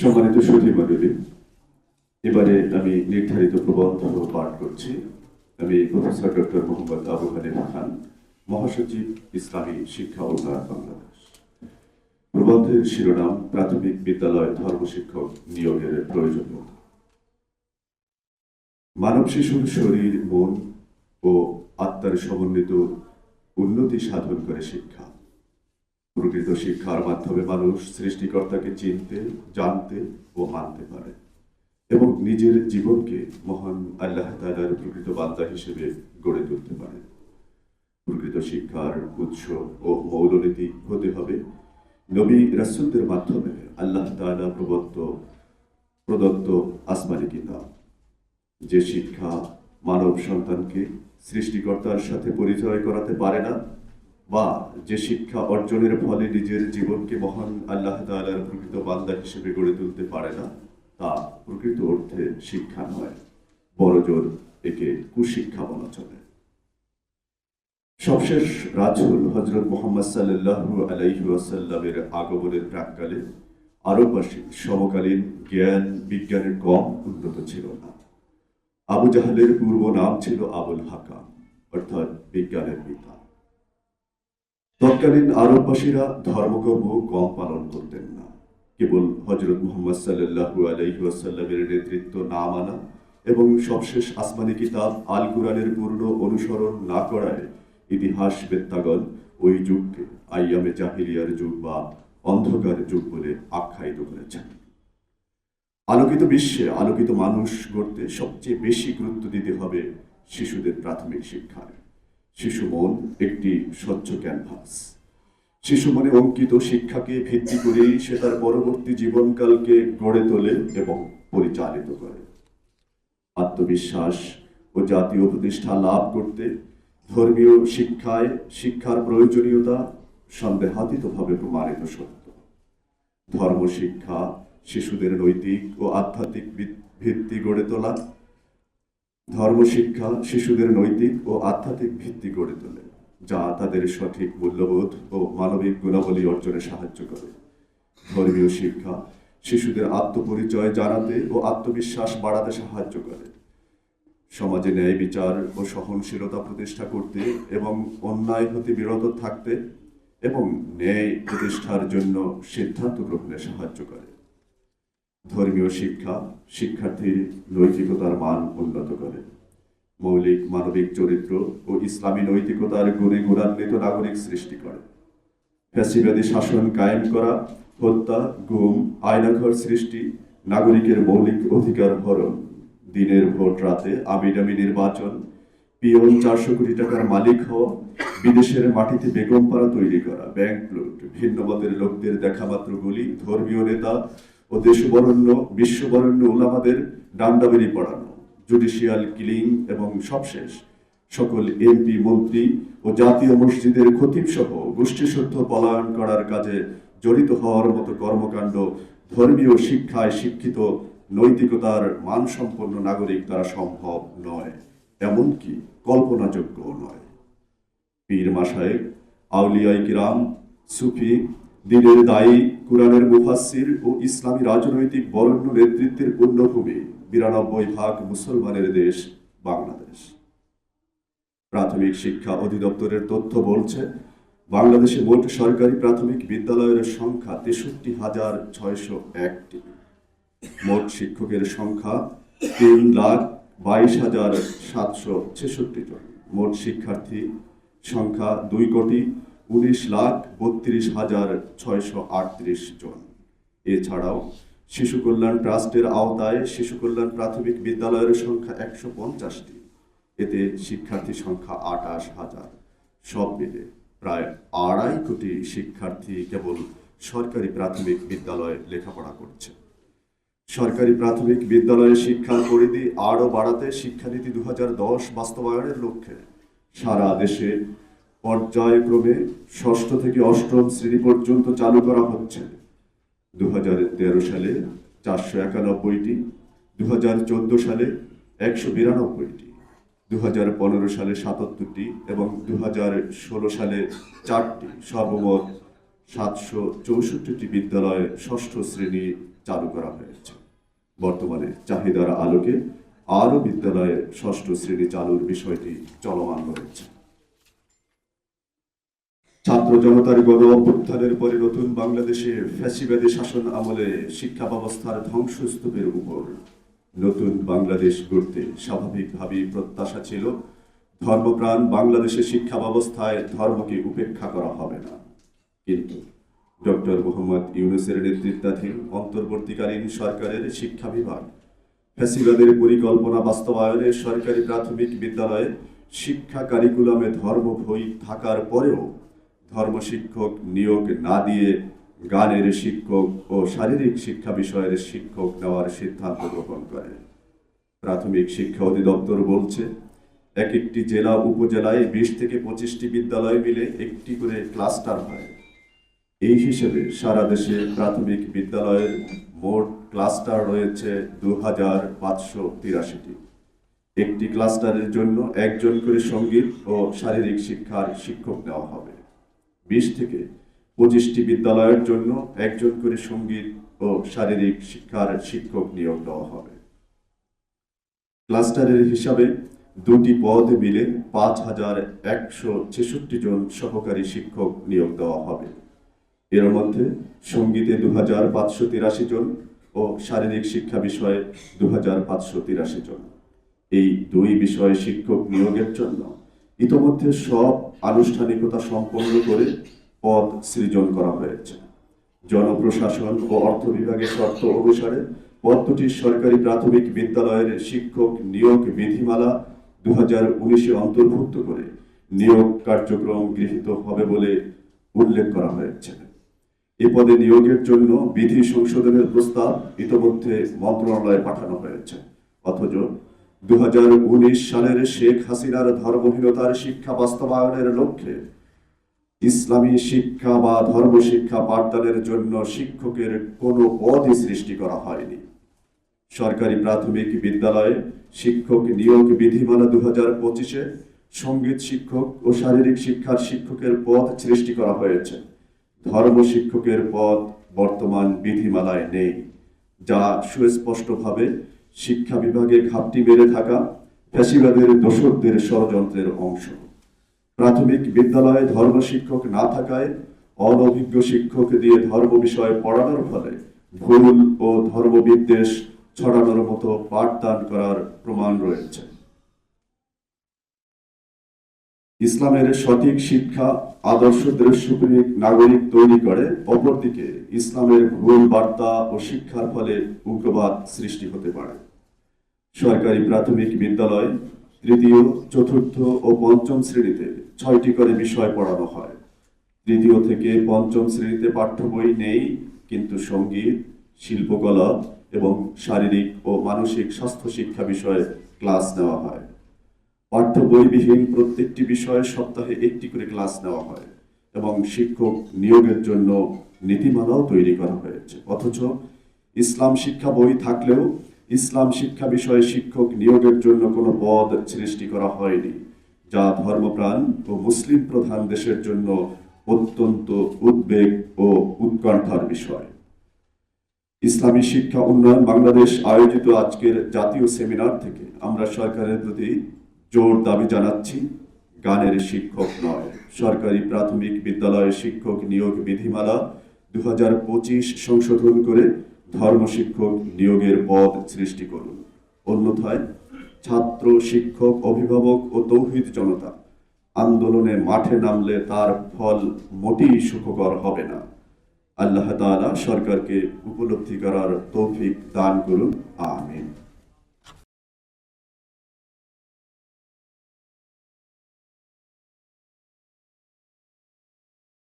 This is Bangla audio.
সম্মানিত সুধী মণ্ডলী, এবারে আমি নির্ধারিত প্রবন্ধ পাঠ করছি। আমি প্রফেসর ডক্টর মোহাম্মদ আবু হানিফ খান, মহাসচিব ইসলামী শিক্ষা উন্নয়ন বাংলাদেশ। প্রবন্ধের শিরোনাম, প্রাথমিক বিদ্যালয় ধর্ম শিক্ষক নিয়োগের প্রয়োজনীয়তা। মানব শিশুর শরীর, মন ও আত্মার সমন্বিত উন্নতি সাধন করে শিক্ষা। প্রকৃত শিক্ষার মাধ্যমে মানুষ সৃষ্টিকর্তাকে চিনতে, জানতে ও মানতে পারে এবং নিজের জীবনকে মহান আল্লাহ তালার প্রকৃত বান্দা হিসেবে গড়ে তুলতে পারে। প্রকৃত শিক্ষার উৎস ও মৌলনীতি হতে হবে নবী রাসুলদের মাধ্যমে আল্লাহ তালা প্রবত্ত প্রদত্ত আসমানি কিতাব। যে শিক্ষা মানব সন্তানকে সৃষ্টিকর্তার সাথে পরিচয় করাতে পারে না বা যে শিক্ষা অর্জনের ফলে নিজের জীবনকে মহান আল্লাহ তাআলার প্রকৃত বান্দা হিসেবে গড়ে তুলতে পারে না, তা প্রকৃত অর্থে শিক্ষা নয় বড়জোর একে কুশিক্ষা বলা চলে। সবশেষ রাজুল হজরত মোহাম্মদ সাল্লাল্লাহু আলাইহি ওয়াসাল্লামের আগমনের প্রাককালে আরববাসী সমকালীন জ্ঞান বিজ্ঞানের কম উন্নত ছিল না। আবু জাহালের পূর্ব নাম ছিল আবুল হাকাম, অর্থাৎ বিজ্ঞানের পিতা। তৎকালীন আরববাসীরা ধর্মকর্ম কম পালন করতেন না। কেবল হজরত মোহাম্মদ সাল্লাল্লাহু আলাইহি ওয়াসাল্লামের নেতৃত্ব না মানা এবং সবশেষ আসমানি কিতাব আল কুরআনের পূর্ণ অনুসরণ না করায় ইতিহাস বেত্তাগণ ওই যুগকে আইয়ামে জাহিলিয়ার যুগ বা অন্ধকার যুগ বলে আখ্যায়িত করেছেন। আলোকিত বিশ্বে আলোকিত মানুষ গড়তে সবচেয়ে বেশি গুরুত্ব দিতে হবে শিশুদের প্রাথমিক শিক্ষায় শিশু মন একটি স্বচ্ছ ক্যানভাস শিশু মনে অঙ্কিত শিক্ষাকে ভিত্তি করেই সে তার পরবর্তী জীবনকালকে গড়ে তোলে এবং পরিচালিত করে। আত্মবিশ্বাস ও জাতীয় প্রতিষ্ঠা লাভ করতে ধর্মীয় শিক্ষায় শিক্ষার প্রয়োজনীয়তা সন্দেহাতীতভাবে প্রমাণিত সত্য। ধর্ম শিক্ষা শিশুদের নৈতিক ও আধ্যাত্মিক ভিত- ভিত্তি গড়ে তোলা ধর্ম শিক্ষা শিশুদের নৈতিক ও আধ্যাত্মিক ভিত্তি গড়ে তোলে, যা তাদের সঠিক মূল্যবোধ ও মানবিক গুণাবলী অর্জনে সাহায্য করে। ধর্মীয় শিক্ষা শিশুদের আত্মপরিচয় জানাতে ও আত্মবিশ্বাস বাড়াতে সাহায্য করে। সমাজে ন্যায় বিচার ও সহনশীলতা প্রতিষ্ঠা করতে এবং অন্যায় হতে বিরত থাকতে এবং ন্যায় প্রতিষ্ঠার জন্য সিদ্ধান্ত গ্রহণে সাহায্য করে। ধর্মীয় শিক্ষা শিক্ষার্থীর নৈতিকতার মান উন্নত করে। মৌলিক, মানবিক চরিত্র ও ইসলামী নৈতিকতার গুণে গুণান্বিত নাগরিক সৃষ্টি করে। ফ্যাসিবাদী শাসন কায়েম করা, হত্যা, গুম আয়নাঘর সৃষ্টি, নাগরিকের মৌলিক অধিকার হরণ, দিনের ভোট রাতে আমিডামি নির্বাচন, পিয়ন চারশো কোটি টাকার মালিক হওয়া, বিদেশের মাটিতে বেগম পাড়া তৈরি করা, ব্যাংক লুট ভিন্ন মতের লোকদের দেখামাত্র গুলি, ধর্মীয় নেতা ও দেশবরণ্য, বিশ্ববরণ্য ওলামাদের ডান্ডাবেরি পড়ানো, জুডিশিয়াল কিলিং এবং সবশেষ সকল এমপি, মন্ত্রী ও জাতীয় মসজিদের খতিব সহ গোষ্ঠীশুদ্ধ পলায়ন করার কাজে জড়িত হওয়ার মতো কর্মকাণ্ড ধর্মীয় শিক্ষায় শিক্ষিত নৈতিকতার মানসম্পন্ন নাগরিক দ্বারা সম্ভব নয়, এমনকি কল্পনাযোগ্য নয়। পীর মাসায় আউলিয়াই কিরাম, সুফি দিনের দায়ী কোরআনের মুফাসসির ও ইসলামী রাজনৈতিক বরেণ্য নেতৃত্বের পুণ্যভূমি বিরানব্বই ভাগ মুসলমানের দেশ বাংলাদেশ। প্রাথমিক শিক্ষা অধিদপ্তরের তথ্য বলছে, বাংলাদেশে মোট সরকারি প্রাথমিক বিদ্যালয়ের সংখ্যা তেষট্টি হাজার ছয়শো একটি। মোট শিক্ষকের সংখ্যা তিন লাখ বাইশ হাজার সাতশো ছেষট্টি জন। মোট শিক্ষার্থী সংখ্যা দুই কোটি উনিশ লাখ বত্রিশ হাজার ছয়শো আটত্রিশ জন। এছাড়াও শিশু কল্যাণ ট্রাস্টের আওতায় শিশু কল্যাণ প্রাথমিক বিদ্যালয়ের সংখ্যা একশো পঞ্চাশটি। এতে শিক্ষার্থী সংখ্যা আটাশ হাজার। সব মিলে প্রায় আড়াই কোটি শিক্ষার্থী কেবল সরকারি প্রাথমিক বিদ্যালয়ে লেখাপড়া করছে। সরকারি প্রাথমিক বিদ্যালয়ে শিক্ষার পরিধি আরও বাড়াতে শিক্ষানীতি দু হাজার দশ বাস্তবায়নের লক্ষ্যে সারা দেশে পর্যায়ক্রমে ষষ্ঠ থেকে অষ্টম শ্রেণি পর্যন্ত চালু করা হচ্ছে। দু হাজার তেরো সালে চারশো একানব্বইটি দু হাজার চোদ্দ সালে একশো বিরানব্বইটি দু হাজার পনেরো সালে সাতাত্তরটি এবং দু হাজার ষোলো সালে চারটি। সর্বমোট সাতশো চৌষট্টিটি বিদ্যালয়ে ষষ্ঠ শ্রেণি চালু করা হয়েছে। বর্তমানে চাহিদার আলোকে আরও বিদ্যালয়ে ষষ্ঠ শ্রেণি চালুর বিষয়টি চলমান রয়েছে। ছাত্র জনতার গণ অভ্যুত্থানের পরে নতুন বাংলাদেশে ফ্যাসিবাদী শাসন আমলে শিক্ষা ব্যবস্থার ধ্বংসস্তূপের উপর নতুন বাংলাদেশ গড়তে স্বাভাবিকভাবেই প্রত্যাশা ছিল। ধর্মপ্রাণ বাংলাদেশের শিক্ষা ব্যবস্থায় ধর্মকে উপেক্ষা করা হবে না। কিন্তু ডক্টর মোহাম্মদ ইউনুসের নেতৃত্বাধীন অন্তর্বর্তীকালীন সরকারের শিক্ষা বিভাগ ফ্যাসিবাদের পরিকল্পনা বাস্তবায়নে সরকারি প্রাথমিক বিদ্যালয়ে শিক্ষা কারিকুলামে ধর্ম বই থাকার পরেও ধর্ম শিক্ষক নিয়োগ না দিয়ে গানের শিক্ষক ও শারীরিক শিক্ষা বিষয়ের শিক্ষক নেওয়ার সিদ্ধান্ত গ্রহণ করে। প্রাথমিক শিক্ষা অধিদপ্তর বলছে, এক একটি জেলা উপজেলায় বিশ থেকে পঁচিশটি বিদ্যালয় মিলে একটি করে ক্লাস্টার হয়। এই হিসেবে সারা দেশে প্রাথমিক বিদ্যালয়ের মোট ক্লাস্টার রয়েছে দু হাজার পাঁচশো তিরাশিটি। একটি ক্লাস্টারের জন্য একজন করে সংগীত ও শারীরিক শিক্ষার শিক্ষক নেওয়া হবে। বিশ থেকে পঁচিশটি বিদ্যালয়ের জন্য একজন করে সংগীত ও শারীরিক শিক্ষার শিক্ষক নিয়োগ দেওয়া হবে। ক্লাস্টারের হিসাবে দুটি পদ মিলে পাঁচ হাজার একশো ছেষট্টি জন সহকারী শিক্ষক নিয়োগ দেওয়া হবে। এর মধ্যে সঙ্গীতে দু হাজার পাঁচশো তিরাশি জন ও শারীরিক শিক্ষা বিষয়ে দু হাজার পাঁচশো তিরাশি জন। এই দুই বিষয়ে শিক্ষক নিয়োগের জন্য ইতোমধ্যে সব আনুষ্ঠানিকতা সম্পন্ন করে পদ সৃজন করা হয়েছে। জনপ্রশাসন ও অর্থ বিভাগের শর্ত অনুসারে পদ সরকারি প্রাথমিক বিদ্যালয়ের শিক্ষক নিয়োগ বিধিমালা দু হাজার উনিশে অন্তর্ভুক্ত করে নিয়োগ কার্যক্রম গৃহীত হবে বলে উল্লেখ করা হয়েছে। এ পদে নিয়োগের জন্য বিধি সংশোধনের প্রস্তাব ইতোমধ্যে মন্ত্রণালয়ে পাঠানো হয়েছে। অথচ দু হাজার উনিশ সালের শেখ হাসিনার ধর্মহীনতার শিক্ষা বাস্তবায়নের লক্ষ্যে ইসলামী শিক্ষা বা ধর্ম শিক্ষা পাঠদানের জন্য শিক্ষকের কোনো পদই সৃষ্টি করা হয়নি। সরকারি প্রাথমিক বিদ্যালয়ে শিক্ষক নিয়োগ বিধিমালা দু হাজার পঁচিশে সংগীত শিক্ষক ও শারীরিক শিক্ষার শিক্ষকের পদ সৃষ্টি করা হয়েছে। ধর্ম শিক্ষকের পদ বর্তমান বিধিমালায় নেই, যা সুস্পষ্টভাবে শিক্ষা বিভাগে ঘাপটি বেড়ে থাকা ফ্যাসিবাদের দোষকদের ষড়যন্ত্রের অংশ। প্রাথমিক বিদ্যালয়ে ধর্ম শিক্ষক না থাকায় অনভিজ্ঞ শিক্ষক দিয়ে ধর্ম বিষয়ে পড়ানোর ফলে ভুল ও ধর্মবিদ্বেষ ছড়ানোর মতো পাঠদান করার প্রমাণ রয়েছে। ইসলামের সঠিক শিক্ষা, আদর্শ দৃশ্যপ্রিক নাগরিক তৈরি করে, অপরদিকে ইসলামের ভুল বার্তা ও শিক্ষার ফলে উগ্রবাদ সৃষ্টি হতে পারে। সরকারি প্রাথমিক বিদ্যালয় তৃতীয়, চতুর্থ ও পঞ্চম শ্রেণীতে ছয়টি করে বিষয় পড়ানো হয়। তৃতীয় থেকে পঞ্চম শ্রেণীতে পাঠ্য বই নেই, কিন্তু সংগীত, শিল্পকলা এবং শারীরিক ও মানসিক স্বাস্থ্য শিক্ষা বিষয়ে ক্লাস নেওয়া হয়। পাঠ্য বইবিহীন প্রত্যেকটি বিষয়ে সপ্তাহে একটি করে ক্লাস নেওয়া হয় এবং শিক্ষক নিয়োগের জন্য নীতিমালাও তৈরি করা হয়েছে। অথচ ইসলাম শিক্ষা বই থাকলেও ইসলাম শিক্ষা বিষয়ে শিক্ষক নিয়োগের জন্য কোনো পদ সৃষ্টি করা হয়নি, যা ধর্মপ্রাণ ও মুসলিম প্রধান দেশের জন্য অত্যন্ত উদ্বেগ ও উৎকণ্ঠার বিষয়। ইসলামী শিক্ষা উন্নয়ন বাংলাদেশ আয়োজিত আজকের জাতীয় সেমিনার থেকে আমরা সরকারের প্রতি জোর দাবি জানাচ্ছি, গানের শিক্ষক নয়। সরকারি প্রাথমিক বিদ্যালয়ের শিক্ষক নিয়োগ বিধিমালা দু হাজার পঁচিশ সংশোধন করে ধর্ম শিক্ষক নিয়োগের পদ সৃষ্টি করুন। অন্যথায় ছাত্র শিক্ষক, অভিভাবক ও তৌহিদ জনতা আন্দোলনে মাঠে নামলে তার ফল মোটেই সুখকর হবে না। আল্লাহ তাআলা সরকারকে উপলব্ধি করার তৌফিক দান করুন। আমিন।